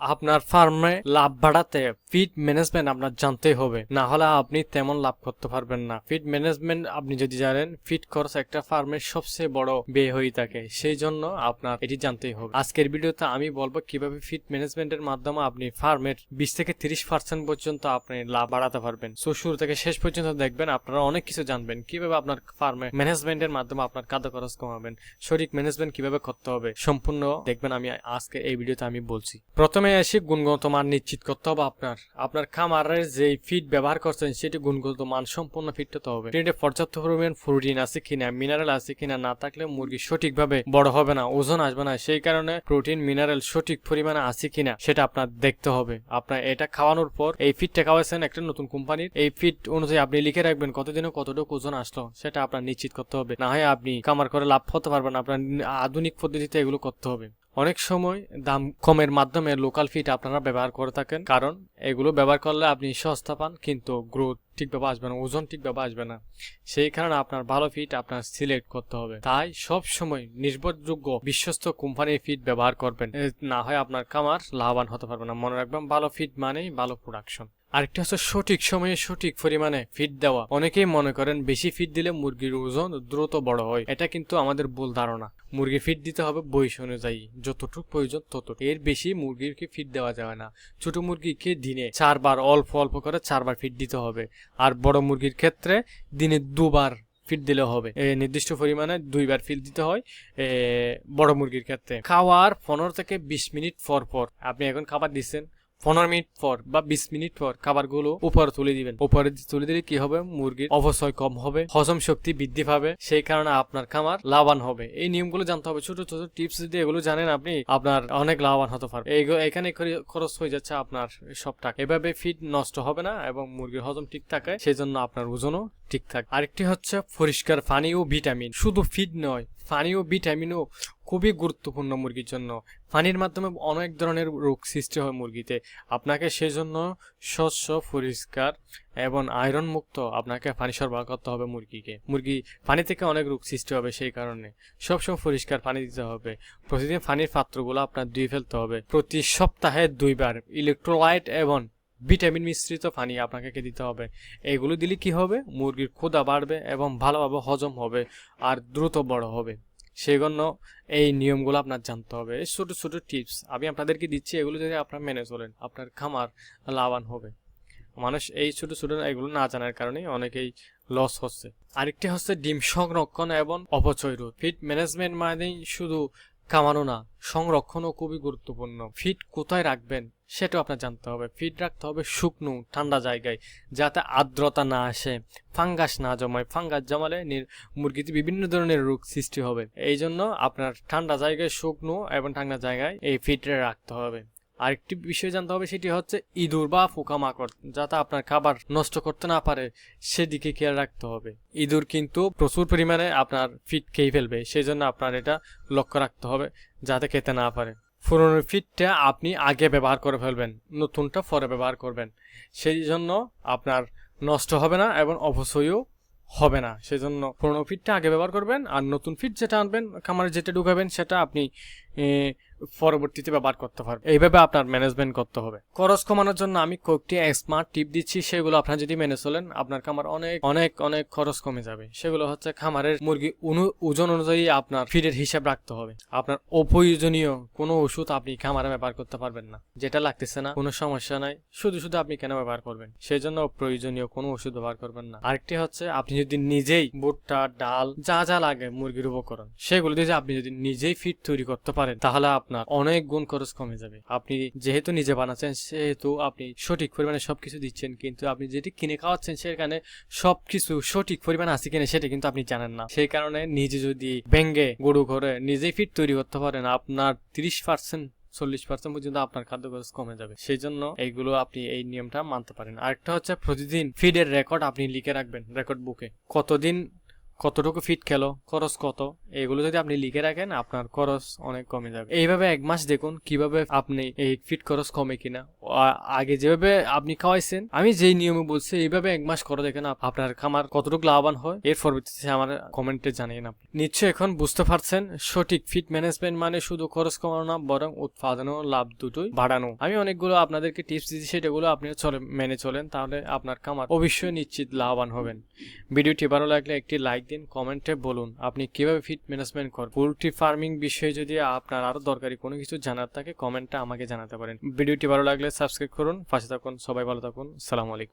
আপনার ফার্মে লাভ বাড়াতে ফিড ম্যানেজমেন্ট আপনার জানতেই হবে। না হলে আপনি তেমন লাভ করতে পারবেন না। ফিড ম্যানেজমেন্ট আপনি যদি জানেন ফিড খরচ একটা ফার্মের সবচেয়ে বড় ব্যয় হয়ে থাকে। সেই জন্য আপনার এটি জানতেই হবে। আজকের ভিডিওতে আমি বলব কীভাবে ফিড ম্যানেজমেন্টের মাধ্যমে আপনি ফার্মের বিশ থেকে তিরিশ পার্সেন্ট পর্যন্ত আপনি লাভ বাড়াতে পারবেন। সো শুরু থেকে শেষ পর্যন্ত দেখবেন, আপনারা অনেক কিছু জানবেন। কীভাবে আপনার ফার্মে ম্যানেজমেন্টের মাধ্যমে আপনার খাদ্য খরচ কমাবেন, সঠিক ম্যানেজমেন্ট কীভাবে করতে হবে, সম্পূর্ণ দেখবেন আমি আজকে এই ভিডিওতে আমি বলছি। প্রথমে এসে গুণগত মান নিশ্চিত করতে হবে আপনার। আপনার খামারের যে ফিড ব্যবহার করছেন, সেটি গুণগত মান সম্পূর্ণ ফিট হতে হবে। ফিডে পর্যাপ্ত পরিমাণ প্রোটিন আছে কিনা মিনারেল আছে কিনা না থাকলে মুরগি সঠিকভাবে বড় হবে না, ওজন আসবে না। সেই কারণে প্রোটিন মিনারেল সঠিক পরিমাণে আছে কিনা, সেটা আপনার দেখতে হবে। আপনার এটা খাওয়ানোর পর এই ফিডটা খাওয়াইছেন একটা নতুন কোম্পানির এই ফিড অনুযায়ী আপনি লিখে রাখবেন কতদিনে কতটুকু ওজন আসলো, সেটা আপনার নিশ্চিত করতে হবে। না হয় আপনি কামার করে লাভ হতে পারবেন, আপনার আধুনিক পদ্ধতিতে এগুলো করতে হবে। অনেক সময় দাম কমের মাধ্যমে লোকাল ফিড আপনারা ব্যবহার করে থাকেন। কারণ এগুলো ব্যবহার করলে আপনি সস্তা পান, কিন্তু গ্রোথ ঠিকভাবে আসবে না, ওজন ঠিকভাবে আসবে না। সেই কারণে আপনার ভালো ফিড আপনার সিলেক্ট করতে হবে। তাই সব সময় নির্ভরযোগ্য, বিশ্বস্ত কোম্পানির ফিড ব্যবহার করবেন। না হয় আপনার খামার লাভবান হতে পারবে না। মনে রাখবেন, ভালো ফিড মানেই ভালো প্রোডাকশন আরেকটা হচ্ছে সঠিক সময়ে সঠিক পরিমাণে ফিড দেওয়া। অনেকেই মনে করেন বেশি ফিড দিলে মুরগির ওজন দ্রুত বড় হয়। এটা কিন্তু আমাদের ভুল ধারণা। মুরগি ফিড দিতে হবে বয়স অনুযায়ী। যতটুকু প্রয়োজন ততটুকু। এর বেশি মুরগিকে ফিড দেওয়া যাবে না। ছোট মুরগিকে দিনে চারবার, অল্প অল্প করে চারবার ফিড দিতে হবে। আর বড় মুরগির ক্ষেত্রে দিনে দুবার ফিড দিলে হবে। নির্দিষ্ট পরিমাণে দুইবার ফিড দিতে হয় বড় মুরগির ক্ষেত্রে। খাওয়ার পনেরো থেকে বিশ মিনিট পর পর। আপনি এখন খাবার দিচ্ছেন। পনেরো মিনিট পর বা বিশ মিনিট পর খাবারগুলো উপরে তুলে দিবেন। উপরে তুলে দিলে কি হবে? মুরগির অবশ্যই কম হবে, হজম শক্তি বৃদ্ধি পাবে, সেই কারণে আপনার খামার লাভবান হবে। এই নিয়মগুলো জানতে হবে। ছোট ছোট টিপস যদি এগুলো জানেন আপনি, আপনার অনেক লাভবান হতে পারবে এখানে খরচ হয়ে যাচ্ছে আপনার সব টাকা। এভাবে ফিড নষ্ট হবে না এবং মুরগির হজম ঠিক থাকে সেই জন্য আপনার ওজনও ঠিক থাকে আরেকটি হচ্ছে পরিষ্কার পানি ও ভিটামিন। শুধু ফিড নয়, পানি ও ভিটামিনও খুবই গুরুত্বপূর্ণ মুরগির জন্য। পানির মাধ্যমে অনেক ধরনের রোগ সৃষ্টি হয় মুরগিতে। আপনাকে সেজন্য স্বচ্ছ, পরিষ্কার এবং আয়রন মুক্ত আপনাকে পানি সরবরাহ করতে হবে মুরগিকে। মুরগি পানি থেকে অনেক রোগ সৃষ্টি হবে সেই কারণে। সবসময় পরিষ্কার পানি দিতে হবে। প্রতিদিন পানির পাত্রগুলো আপনার ধুয়ে ফেলতে হবে। প্রতি সপ্তাহে দুইবার। ইলেকট্রোলাইট এবং ভিটামিন মিশ্রিত পানি আপনাকে দিতে হবে। এগুলো দিলে কি হবে? মুরগির ক্ষুদা বাড়বে এবং ভালোভাবে হজম হবে আর দ্রুত বড় হবে। সেই জন্য এই নিয়মগুলো আপনার জানতে হবে। এই ছোটো ছোটো টিপস আমি আপনাদেরকে দিচ্ছি, এগুলো যদি আপনার মেনে চলেন, আপনার খামার লাভবান হবে। মানুষ এই ছোটো ছোটো এগুলো না জানার কারণে অনেকেই লস হচ্ছে। আরেকটি হচ্ছে ডিম সংরক্ষণ এবং অপচয় রোধ। ফিড ম্যানেজমেন্ট মানেই শুধু কামানো না, সংরক্ষণও খুবই গুরুত্বপূর্ণ। ফিট কোথায় রাখবেন সেটাও আপনার জানতে হবে। ফিট রাখতে হবে শুকনো, ঠান্ডা জায়গায়, যাতে আর্দ্রতা না আসে, ফাঙ্গাস না জমায়। ফাঙ্গাস জমালে মুরগিতে বিভিন্ন ধরনের রোগ সৃষ্টি হবে। এই জন্য আপনার ঠান্ডা জায়গায় শুকনো এবং ঠান্ডা জায়গায় এই ফিডটা রাখতে হবে। আরেকটি বিষয় জানতে হবে, সেটি হচ্ছে ইঁদুর বা পোকামাকড়, যাতে আপনার খাবার নষ্ট করতে না পারে, সেদিকে খেয়াল রাখতে হবে। ইঁদুর কিন্তু প্রচুর পরিমাণে আপনার ফিট খেয়ে ফেলবে সেই জন্য আপনার এটা লক্ষ্য রাখতে হবে, যাতে খেতে না পারে। পুরনো ফিটটা আপনি আগে ব্যবহার করে ফেলবেন, নতুনটা পরে ব্যবহার করবেন। সেই জন্য আপনার নষ্ট হবে না এবং অবশ্যইও হবে না। সেই জন্য পুরনো ফিটটা আগে ব্যবহার করবেন, আর নতুন ফিট যেটা আনবেন, খামারে যেটা ঢুকাবেন, সেটা আপনি পরবর্তীতে ব্যবহার করতে পারবেন এইভাবে আপনার ম্যানেজমেন্ট করতে হবে। খরচ কমানোর জন্য আমি কয়েকটি স্মার্ট টিপ দিচ্ছি, সেগুলো আপনার যদি মেনে চলেন, আপনার খামার অনেক অনেক অনেক খরচ কমে যাবে। সেগুলো হচ্ছে খামারের মুরগি ওজন অনুযায়ী আপনার ফিডের হিসাব রাখতে হবে। আপনার অপ্রয়োজনীয় কোনো ওষুধ আপনি খামারে ব্যবহার করতে পারবেন না। যেটা লাগতেছে না, কোনো সমস্যা নাই, শুধু শুধু আপনি কেন ব্যবহার করবেন? সেই জন্য প্রয়োজনীয় কোনো ওষুধ ব্যবহার করবেন না। আরেকটি হচ্ছে, আপনি যদি নিজেই ভুট্টা, ডাল, যা যা লাগে মুরগির উপকরণ, সেগুলো দিয়ে আপনি যদি নিজেই ফিড তৈরি করতে পারেন, তাহলে আপনার অনেক গুণ খরচ কমে যাবে। আপনি যেহেতু নিজে বানাচ্ছেন, সেহেতু আপনি সঠিক পরিমাণে সবকিছু দিচ্ছেন, কিন্তু আপনি যেটি কিনে খাওয়াচ্ছেন, সেখানে সবকিছু সঠিক পরিমাণে আছে কিনা সেটা কিন্তু আপনি জানেন না। সেই কারণে নিজে যদি ব্যাঙ্গে গরু ঘরে, নিজেই ফিড তৈরি করতে পারেন, আপনার তিরিশ পার্সেন্ট চল্লিশ পার্সেন্ট পর্যন্ত আপনার খাদ্য খরচ কমে যাবে। সেই জন্য এইগুলো আপনি এই নিয়মটা মানতে পারেন। আরেকটা হচ্ছে প্রতিদিন ফিডের রেকর্ড আপনি লিখে রাখবেন রেকর্ড বুকে কতদিন কতটুকু ফিট খেলো, খরচ কত, এগুলো যদি আপনি লিখে রাখেন, আপনার খরচ অনেক কমে যাবে। এইভাবে এক মাস দেখুন কীভাবে আপনি এই ফিট খরচ কমে কিনা। আগে যেভাবে আপনি খাওয়াইছেন, আমি যেই নিয়মে বলছি, এইভাবে এক মাস করে দেখেন আপনার খামার কতটুকু লাভবান হয়, এর পরবর্তীতে আমার কমেন্টে জানিয়ে আপনি। নিশ্চয়ই এখন বুঝতে পারছেন, সঠিক ফিট ম্যানেজমেন্ট মানে শুধু খরচ কমানো না, বরং উৎপাদন ও লাভ দুটোই বাড়ানো। আমি অনেকগুলো আপনাদেরকে টিপস দিচ্ছি সেটাগুলো আপনি চলে, মেনে চলেন, তাহলে আপনার খামার অবশ্যই নিশ্চিত লাভবান হবেন। ভিডিওটি ভালো লাগলে একটি লাইক দিন কমেন্টে বলুন, আপনি কীভাবে ফিট ম্যানেজমেন্ট করেন পোলট্রি ফার্মিং বিষয়ে যদি আপনার আরও দরকারি কোনো কিছু জানার থাকে কমেন্টটা আমাকে জানাতে পারেন। ভিডিওটি ভালো লাগলে সাবস্ক্রাইব করুন, পাশে থাকুন, সবাই ভালো থাকুন, সালাম আলাইকুম।